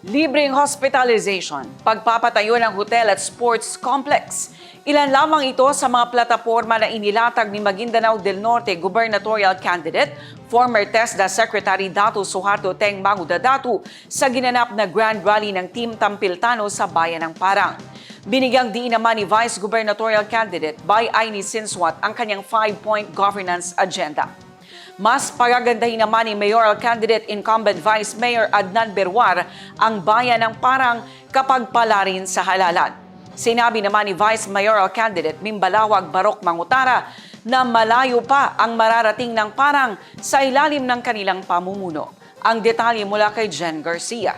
Libreng hospitalization, pagpapatayo ng hotel at sports complex. Ilan lamang ito sa mga plataforma na inilatag ni Maguindanao del Norte gubernatorial candidate, former TESDA Secretary Datu Suharto Teng Manguda Datu sa ginanap na Grand Rally ng Team Tampiltano sa Bayan ng Parang. Binigyang diin naman ni Vice Gubernatorial Candidate by Aini Sinswat ang kanyang five-point governance agenda. Mas pagagandahin naman ni mayoral candidate incumbent Vice Mayor Adnan Berwar ang bayan ng parang kapag pala rin sa halalan. Sinabi naman ni Vice Mayoral candidate Mimbalawag Barok Mangutara na malayo pa ang mararating ng parang sa ilalim ng kanilang pamumuno. Ang detalye mula kay Jen Garcia.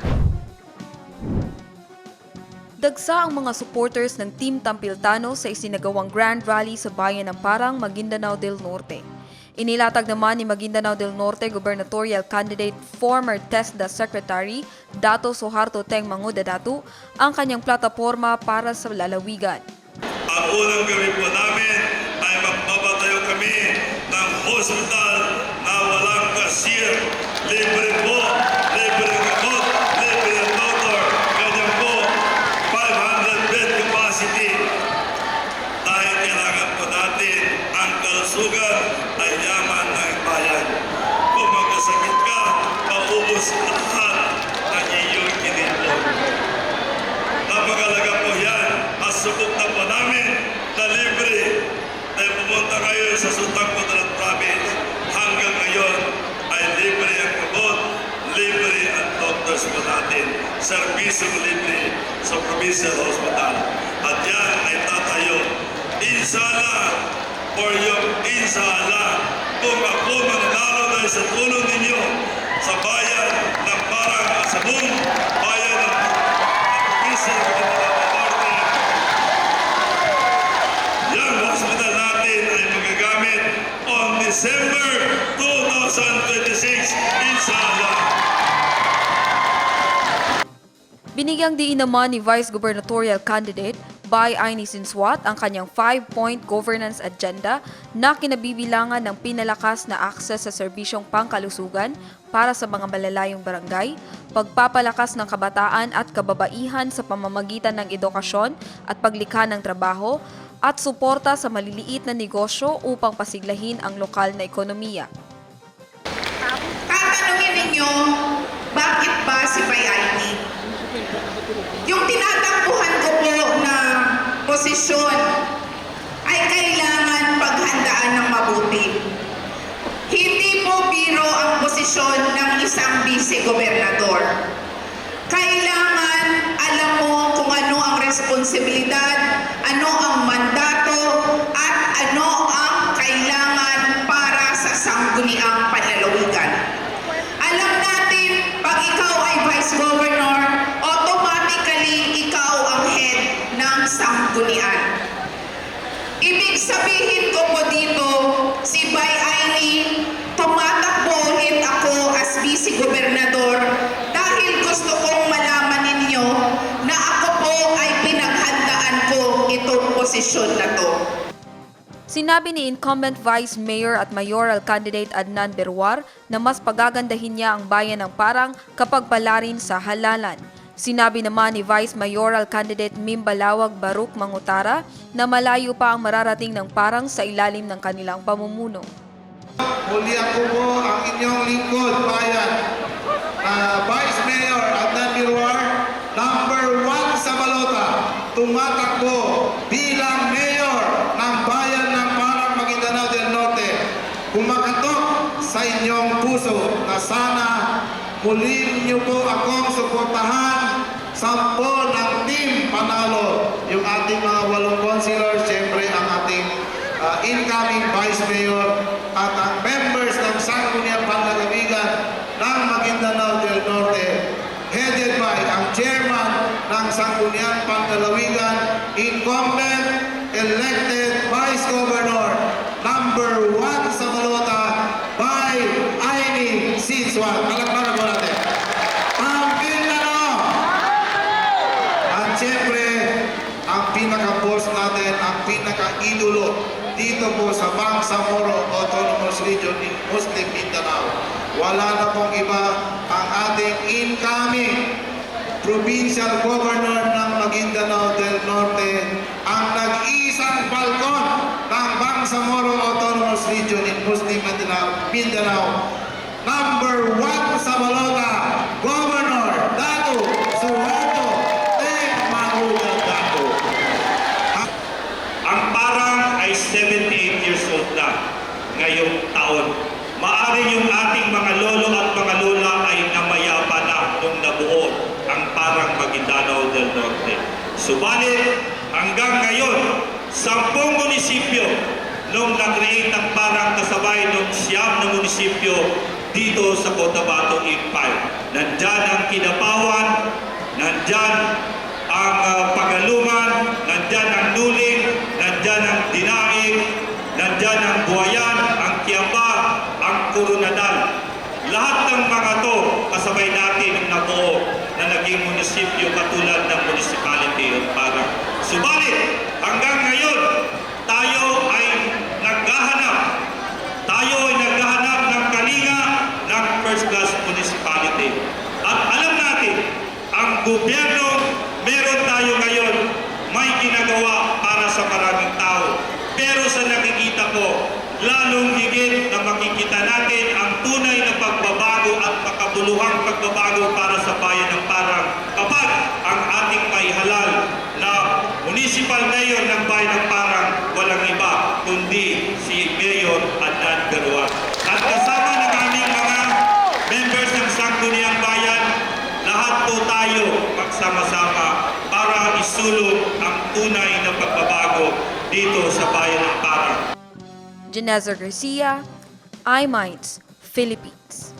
Dagsa ang mga supporters ng Team Tampiltano sa isinagawang Grand Rally sa bayan ng Parang, Maguindanao del Norte. Inilatag naman ni Maguindanao del Norte gubernatorial candidate former TESDA Secretary Dato Soharto Teng Manguda Datu ang kanyang plataforma para sa lalawigan. Ang unang gawin po namin ay magpapatayo kami ng hospital na walang cashier. Libre po, libre gamot, libre doktor. Ganyan po, 500 bed capacity. Dahil kailangan po natin ang kalusugan ay yaman ng bayan. Kung magkasakit ka, maubos lahat ng iyong inipon. Napakalaga po yan. At subok na po namin na libre na pumunta kayo sa Sultan Kudarat Province. Hanggang ngayon ay libre ang gamot, libre ang doctors po natin. Serbisyong libre sa Provincial Hospital. At yan ay tatayo. Insala for yung insala kung ako mananalo dahil sa tulong ninyo sa bayan ng parang at sa buong bayan ng Provincial Norte. Yung hospital natin ay magagamit on December 2026, Binigyang diin naman ni Vice Gubernatorial Candidate by Aini Sinswat ang kanyang five-point governance agenda na kinabibilangan ng pinalakas na akses sa serbisyong pangkalusugan para sa mga malalayong barangay, pagpapalakas ng kabataan at kababaihan sa pamamagitan ng edukasyon at paglikha ng trabaho, at suporta sa maliliit na negosyo upang pasiglahin ang lokal na ekonomiya. Tatanungin ninyo, bakit ba si Bayani? Yung tinatakbuhan ko po na posisyon ay kailangan paghandaan ng mabuti. Hindi po biro ang posisyon ng isang vice-gobernador. Kailangan alam mo kung ano ang responsibilidad, Sinabi ni incumbent Vice Mayor at Mayoral candidate Adnan Berwar na mas pagagandahin niya ang bayan ng Parang kapag palarin sa halalan. Sinabi naman ni Vice Mayoral candidate Mimbalawag Baruk Mangutara na malayo pa ang mararating ng Parang sa ilalim ng kanilang pamumuno. Muli ako po ang inyong lingkod, bayan. Ah, Vice Mayor Adnan Birwar, number one sa balota, tumatakbo bilang mayor ng bayan ng Parang Maguindanao del Norte. Kumakatok sa inyong puso na sana muli niyo po akong suportahan sampo ng team panalo. Yung ating mga walong councilors, siyempre ang ating uh, incoming Vice Mayor at ang members ng Sangguniang Panlalawigan ng Maguindanao del Norte headed by ang chairman ng Sangguniang Panlalawigan incumbent elected Vice Governor number one sa Balota by Aini Sinswat. Palakpakan mo natin. Ang Mindanao! At siyempre, ang pinaka-boss natin, ang pinaka-idolo dito po sa Bangsamoro Autonomous Region in Muslim Mindanao. Wala na pong iba ang ating incoming Provincial Governor ng Maguindanao del Norte, ang nag-iisang balkon ng Bangsamoro Autonomous Region in Muslim Mindanao, Mindanao. Number one sa balota, Governor Dato Suharto Teng Manuel Dato. Ang parang ay 78 years old na ngayong taon. Maari yung ating mga lolo at mga lola ay namayapa na nung nabuo ang parang Maguindanao del Norte. Subalit, hanggang ngayon, sampung munisipyo nung nag-create ang parang kasabay ng siyam na munisipyo dito sa Cotabato Empire. Nandyan ang Kinapawan, nandyan ang uh, Pagaluman, nandyan ang Nuling, nandyan ang Dinaig, nandyan ang Buayan, ang Kiamba, ang Coronadal. Lahat ng mga to kasabay natin ang nabuo na naging munisipyo katulad ng municipality of Parang. Subalit, hanggang ngayon, tayo ay naghahanap tayo ay naghahanap ng kalinga ng first class municipality. At alam natin, ang gobyerno meron tayo ngayon may ginagawa para sa maraming tao. Pero sa nakikita ko, lalong higit na makikita natin ang tunay na pagbabago at makabuluhang pagbabago para sa bayan ng Parang kapag ang ating may halal na municipal mayor ng bayan ng Parang walang iba kundi si Mayor Adnan Garuan. At kasama ng aming mga members ng Sangguniang Bayan, lahat po tayo magsama-sama para isulong ang tunay na pagbabago dito sa bayan. Janeza Garcia, iMinds, Philippines.